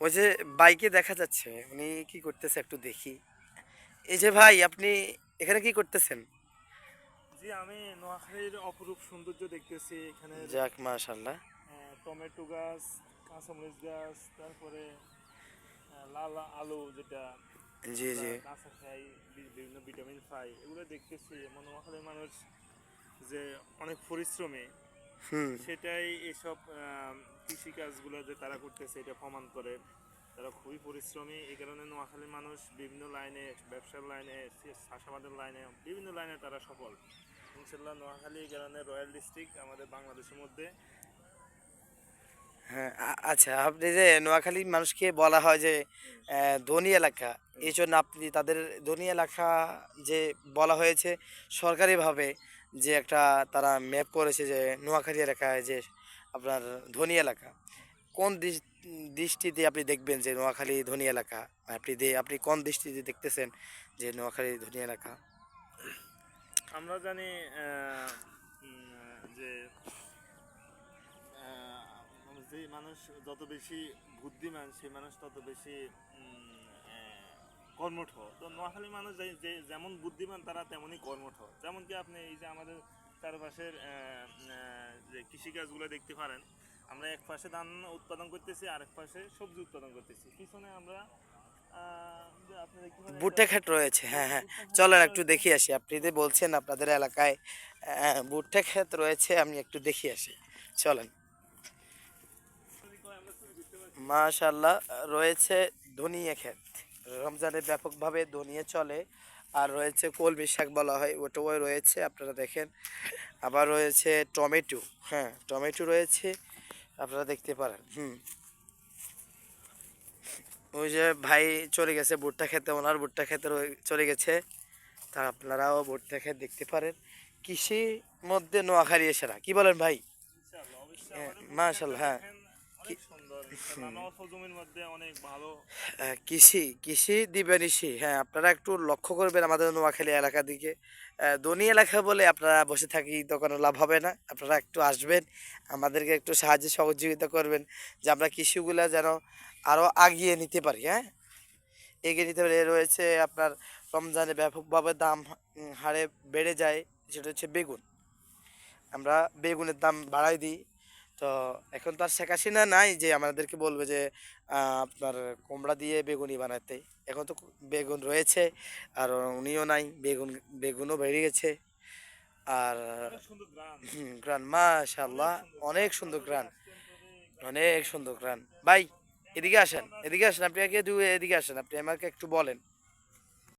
ওই যে বাইকে দেখা যাচ্ছে উনি কি করতেছে একটু দেখি। এই যে ভাই আপনি এখানে কি করতেছেন? জি আমি নোয়াখালীর অপরূপ সৌন্দর্য দেখতেছি এখানে যাক মাশাল্লাহ আহ, টমেটো গাছ কাঁচামরিচ গাছ তারপরে লাল আলু যেটা জি জি। কাঁচা খাই বিভিন্ন ভিটামিন পাই এগুলো দেখতেছি। আমার নোয়াখালীর মানুষ যে অনেক পরিশ্রমী সেটাই এসব কৃষি কাজগুলো যে তারা করতেছে এটা প্রমাণ করে। তারা খুবই পরিশ্রমী। এই কারণে নোয়াখালীর মানুষ বিভিন্ন লাইনে ব্যবসার লাইনে চাষাবাদের লাইনে বিভিন্ন লাইনে তারা সফল। ইনশাল্লাহ নোয়াখালী এই কারণে রয়্যাল ডিস্ট্রিক্ট আমাদের বাংলাদেশের মধ্যে। হ্যাঁ আচ্ছা আপনি যে নোয়াখালী মানুষকে বলা হয় যে ধনী এলাকা এই জন্য আপনি তাদের ধনী এলাকা যে বলা হয়েছে সরকারিভাবে যে একটা তারা ম্যাপ করেছে যে নোয়াখালী এলাকায় যে আপনার ধনী এলাকা, কোন দৃষ- দৃষ্টিতে আপনি দেখবেন যে নোয়াখালী ধনী এলাকা? আপনি আপনি কোন দৃষ্টিতে দেখতেছেন যে নোয়াখালী ধনী এলাকা? আমরা জানি যে যে মানুষ যত বেশি বুদ্ধিমান, সেই মানুষ তত বেশি কর্মঠ তো নোয়াখালী মানুষ যে- যেমন বুদ্ধিমান তারা তেমনই কর্মঠ যেমন কি আপনি এই যে আমাদের চারপাশের যে কৃষিকাজগুলো দেখতে পারেন আমরা এক পাশে ধান উৎপাদন করতেছি আরেক পাশে সবজি উৎপাদন করতেছি। পিছনে আমরা ভুট্টা ক্ষেত রয়েছে হ্যাঁ হ্যাঁ। চলেন একটু দেখি আসি। আপনি যে বলছেন আপনাদের এলাকায় ভুট্টা ক্ষেত রয়েছে আমি একটু দেখি আসি। চলেন। মাশাল্লাহ রয়েছে ধনিয়া ক্ষেত। রমজানে ব্যাপকভাবে ধনিয়া চলে। আর রয়েছে কলমি শাক বলা হয় ওটাও রয়েছে আপনারা দেখেন। আবার রয়েছে টমেটো হ্যাঁ টমেটো রয়েছে আপনারা দেখতে পারেন হুম। ওই যে ভাই চলে গেছে ভুট্টা খেতে ওনার ভুট্টা খেতে চলে গেছে। তা আপনারাও ভুট্টা খেতে দেখতে পারেন। কৃষির মধ্যে নোয়াখালী এছাড়া কি বলেন ভাই? অবশ্যই হ্যাঁ, কৃষি কৃষি দিবানিশি হ্যাঁ আপনারা একটু লক্ষ্য করবেন আমাদের নোয়াখালী এলাকার দিকে। ধনী এলাকা বলে আপনারা বসে থাকি তো কোনো লাভ হবে না। আপনারা একটু আসবেন আমাদেরকে একটু সাহায্য সহযোগিতা করবেন যে আমরা কৃষিগুলা যেন আরও আগিয়ে নিতে পারি হ্যাঁ? এগিয়ে নিতে পারি। রয়েছে আপনার রমজানে ব্যাপকভাবে দাম হারে বেড়ে যায় সেটা হচ্ছে বেগুন। আমরা বেগুনের দাম বাড়াই দিই। তো এখন তো আর শেখ হাসিনা নাই যে আমাদেরকে বলবে যে আপনার কুমড়া দিয়ে বেগুনি বানাতে। এখন তো বেগুন রয়েছে আর উনিও নাই বেগুন বেগুনও বেড়ে গেছে। আর গ্রান। মাশাল্লাহ অনেক সুন্দর। গ্রান। অনেক সুন্দর গ্রান। ভাই এদিকে আসেন এদিকে আসেন। আপনি এদিকে আসেন আপনি আমাকে একটু বলেন।